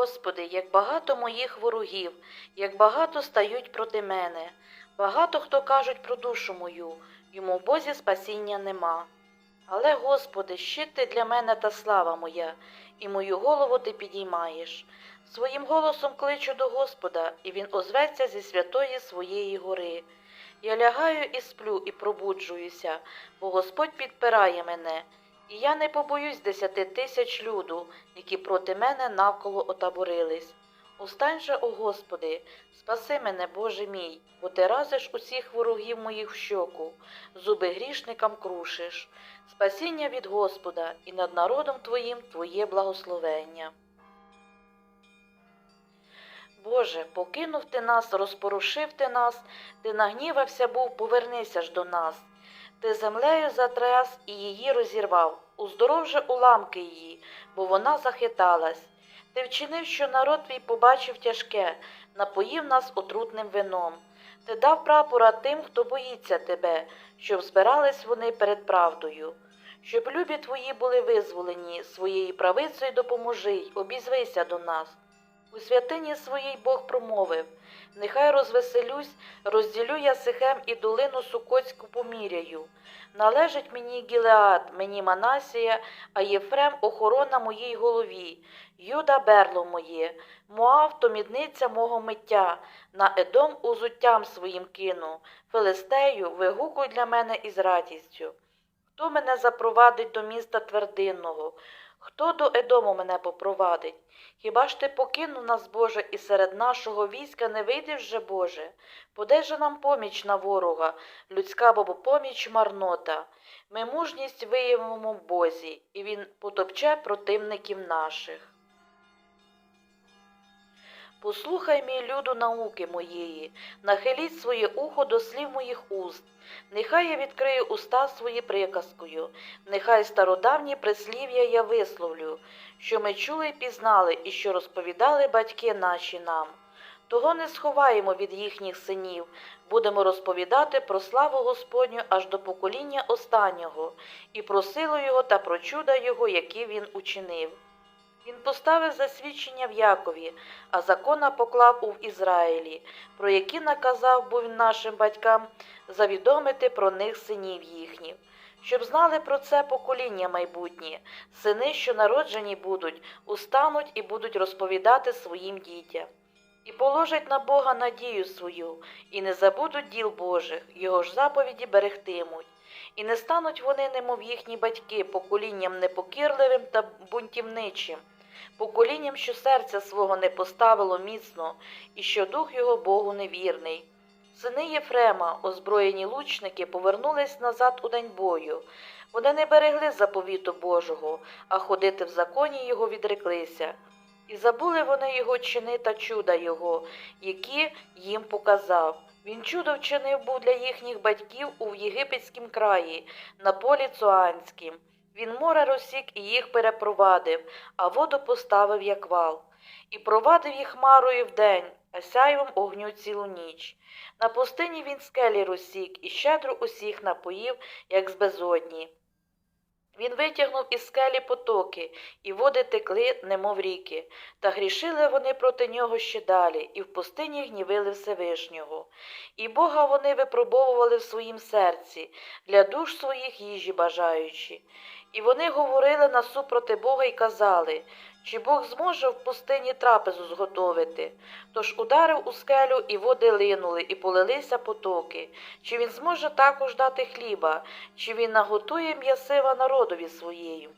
Господи, як багато моїх ворогів, як багато стають проти мене, багато хто кажуть про душу мою, йому в Бозі спасіння нема. Але, Господи, щит ти для мене та слава моя, і мою голову ти підіймаєш. Своїм голосом кличу до Господа, і він озветься зі святої своєї гори. Я лягаю і сплю, і пробуджуюся, бо Господь підпирає мене, і я не побоюсь десяти тисяч люду, які проти мене навколо отаборились. Устань же, о Господи, спаси мене, Боже мій, бо ти разиш усіх ворогів моїх в щоку, зуби грішникам крушиш. Спасіння від Господа, і над народом Твоїм Твоє благословення. Боже, покинув ти нас, розпорушив ти нас, ти нагнівався був, повернися ж до нас. Ти землею затряс і її розірвав, уздоров же уламки її, бо вона захиталась. Ти вчинив, що народ твій побачив тяжке, напоїв нас отрутним вином. Ти дав прапора тим, хто боїться тебе, щоб збирались вони перед правдою. Щоб любі твої були визволені, своєю правицею допоможи й обізвися до нас. У святині своїй Бог промовив Нехай розвеселюсь, розділю я Сихем і долину Сукоцьку поміряю. Належить мені Гілеад, мені Манасія, а Єфрем охорона моїй голові, Юда берло моє, Моав то мідниця мого миття, на Едом узуттям своїм кину, Филистею вигукуй для мене із радістю. Хто мене запровадить до міста твердинного? Хто до Едому мене попровадить? Хіба ж ти покинув нас, Боже, і серед нашого війська не вийдеш же, Боже? Подай же нам поміч на ворога, людська бо поміч марнота. Ми мужність виявимо Бозі, і він потопче противників наших. Послухай, мій люду, науки моєї, нахиліть своє ухо до слів моїх уст. Нехай я відкрию уста свої приказкою, нехай стародавні прислів'я я висловлю, що ми чули й пізнали, і що розповідали батьки наші нам. Того не сховаємо від їхніх синів, будемо розповідати про славу Господню аж до покоління останнього, і про силу Його та про чуда Його, які він учинив. Він поставив засвідчення в Якові, а закона поклав у Ізраїлі, про які наказав був нашим батькам завідомити про них синів їхніх, щоб знали про це покоління майбутнє, сини, що народжені будуть, устануть і будуть розповідати своїм дітям. І положать на Бога надію свою, і не забудуть діл Божих, його ж заповіді берегтимуть. І не стануть вони, немов їхні батьки, поколінням непокірливим та бунтівничим, поколінням, що серця свого не поставило міцно, і що дух його Богу невірний. Сини Єфрема, озброєні лучники, повернулись назад у день бою. Вони не берегли заповіту Божого, а ходити в законі його відреклися. І забули вони його чини та чуда його, які їм показав. Він чудо вчинив був для їхніх батьків у єгипетськім краї, на полі Цуанськім. Він море розсік і їх перепровадив, а воду поставив як вал. І провадив їх хмарою вдень, а сяйвом огню цілу ніч. На пустині він скелі розсік і щедро усіх напоїв, як з безодні. Він витягнув із скелі потоки, і води текли, немов ріки, та грішили вони проти нього ще далі, і в пустині гнівили Всевишнього. І Бога вони випробовували в своїм серці, для душ своїх їжі бажаючи. І вони говорили насупроти Бога і казали, чи Бог зможе в пустині трапезу зготовити. Тож ударив у скелю, і води линули, і полилися потоки. Чи він зможе також дати хліба, чи він наготує м'ясива народові своєю?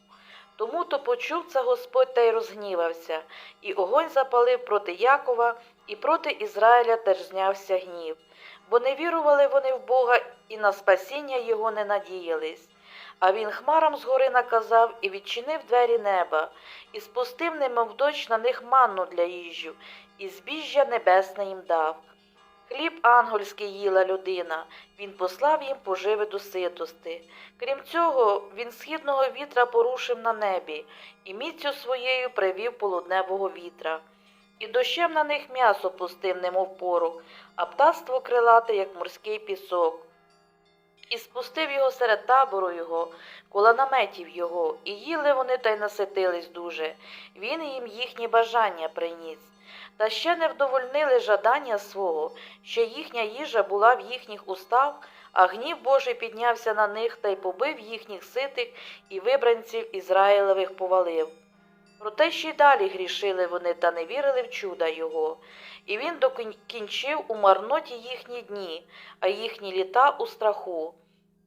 Тому то почув це Господь та й розгнівався, і огонь запалив проти Якова, і проти Ізраїля теж знявся гнів. Бо не вірували вони в Бога і на спасіння його не надіялись. А він хмарам згори наказав і відчинив двері неба, і спустив немов дощ на них манну для їжу, і збіжжя небесне їм дав. Хліб ангельський їла людина, він послав їм поживи до ситости. Крім цього, він східного вітра порушив на небі, і міцю своєю привів полудневого вітра. І дощем на них м'ясо пустив, немов порох, а птаство крилате, як морський пісок. І спустив його серед табору його, коло наметів його, і їли вони та й наситились дуже. Він їм їхні бажання приніс. Та ще не вдовольнили жадання свого, що їхня їжа була в їхніх устах, а гнів Божий піднявся на них та й побив їхніх ситих і вибранців Ізраїлевих повалив. Проте ще й далі грішили вони та не вірили в чуда його. І він докінчив у марноті їхні дні, а їхні літа у страху.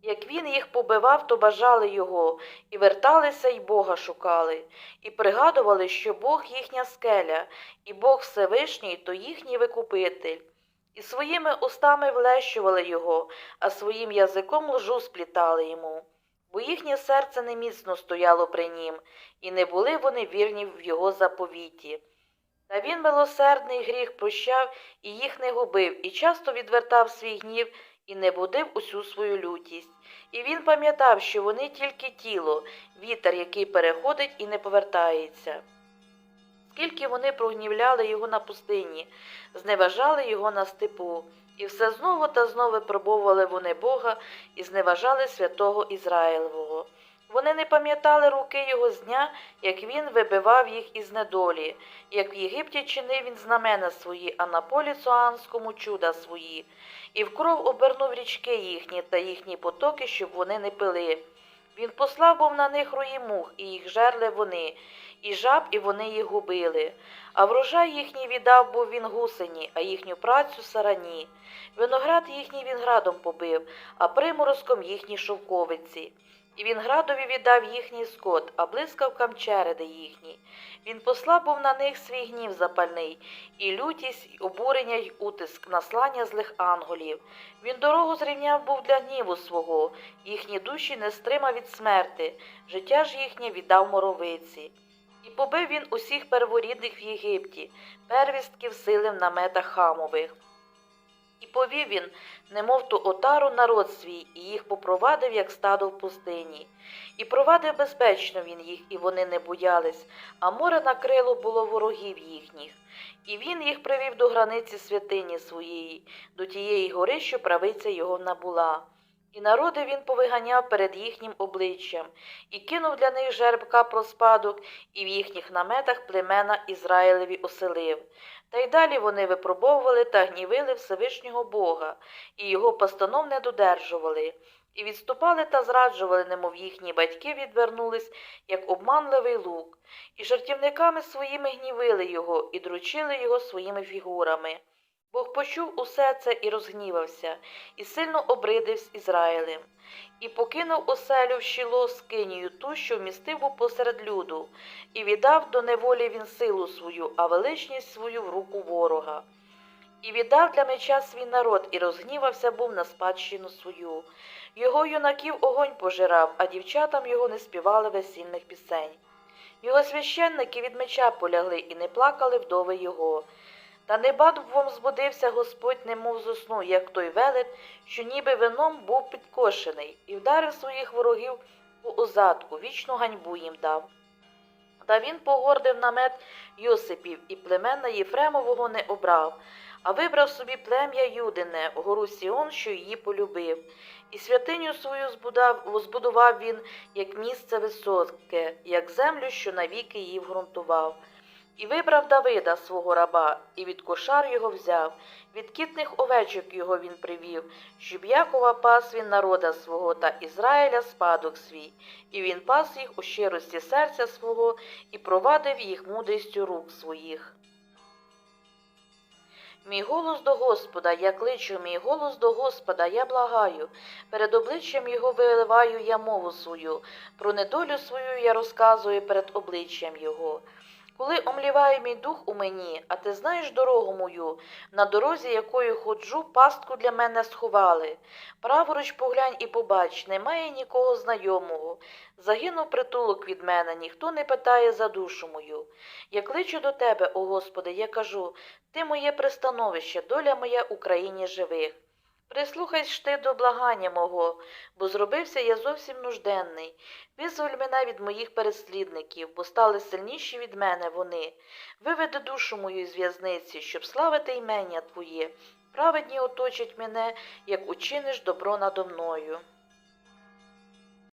Як він їх побивав, то бажали його, і верталися, й Бога шукали, і пригадували, що Бог їхня скеля, і Бог Всевишній, то їхній викупитель. І своїми устами влещували його, а своїм язиком лжу сплітали йому. Бо їхнє серце не міцно стояло при нім, і не були вони вірні в його заповіті. Та він милосердний гріх прощав і їх не губив, і часто відвертав свій гнів і не будив усю свою лютість. І він пам'ятав, що вони тільки тіло, вітер, який переходить і не повертається. Скільки вони прогнівляли його на пустині, зневажали його на степу, і все знову та знову випробовували вони Бога і зневажали святого Ізраїлевого. Вони не пам'ятали руки його з дня, як він вибивав їх із недолі, як в Єгипті чинив він знамена свої, а на полі Цуанському чуда свої, і в кров обернув річки їхні та їхні потоки, щоб вони не пили. Він послав був на них рої мух, і їх жерли вони, і жаб, і вони їх губили. А врожай їхній віддав був він гусені, а їхню працю сарані. Виноград їхній він градом побив, а приморозком їхні шовковиці. І він градові віддав їхній скот, а блискавкам череди їхні. Він послав був на них свій гнів запальний, і лютість, і обурення, й утиск, наслання злих анголів. Він дорогу зрівняв був для гніву свого, їхні душі не стримав від смерти, життя ж їхнє віддав моровиці. І побив він усіх перворідних в Єгипті, первістків сили в наметах хамових. І повів він, немов ту отару народ свій, і їх попровадив, як стадо в пустині. І провадив безпечно він їх, і вони не боялись, а море накрило було ворогів їхніх. І він їх привів до границі святині своєї, до тієї гори, що правиця його набула. І народи він повиганяв перед їхнім обличчям, і кинув для них жеребка про спадок, і в їхніх наметах племена Ізраїлеві оселив. Та й далі вони випробовували та гнівили Всевишнього Бога, і його постанов не додержували, і відступали та зраджували, немов їхні батьки відвернулись, як обманливий лук, і жартівниками своїми гнівили його, і дручили його своїми фігурами. Бог почув усе це і розгнівався, і сильно обридив з Ізраїлем, і покинув оселю в щіло скинію ту, що вмістив був посеред люду, і віддав до неволі він силу свою, а величність свою в руку ворога. І віддав для меча свій народ, і розгнівався був на спадщину свою. Його юнаків огонь пожирав, а дівчатам його не співали весільних пісень. Його священники від меча полягли і не плакали вдови його. Та небадвом збудився Господь, немов зо сну, як той велет, що ніби вином був підкошений, і вдарив своїх ворогів по озадку, вічну ганьбу їм дав. Та він погордив намет Йосипів і племена Єфремового не обрав, а вибрав собі плем'я Юдине, гору Сіон, що її полюбив, і святиню свою збудував він як місце високе, як землю, що навіки її вгрунтував. І вибрав Давида свого раба, і від кошар його взяв, від кітних овечок його він привів, щоб Якова пас він народа свого та Ізраїля спадок свій, і він пас їх у щирості серця свого і провадив їх мудрістю рук своїх. Мій голос до Господа, я кличу, мій голос до Господа, я благаю. Перед обличчям його виливаю я мову свою, про недолю свою я розказую перед обличчям його. Коли омліває мій дух у мені, а ти знаєш дорогу мою, на дорозі, якою ходжу, пастку для мене сховали. Праворуч поглянь і побач, немає нікого знайомого. Загинув притулок від мене, ніхто не питає за душу мою. Я кличу до тебе, о Господи, я кажу, ти моє пристановище, доля моя у країні живих. Прислухайся ти до благання мого, бо зробився я зовсім нужденний. Визволь мене від моїх переслідників, бо стали сильніші від мене вони. Виведи душу мою з в'язниці, щоб славити імення Твоє. Праведні оточать мене, як учиниш добро надо мною.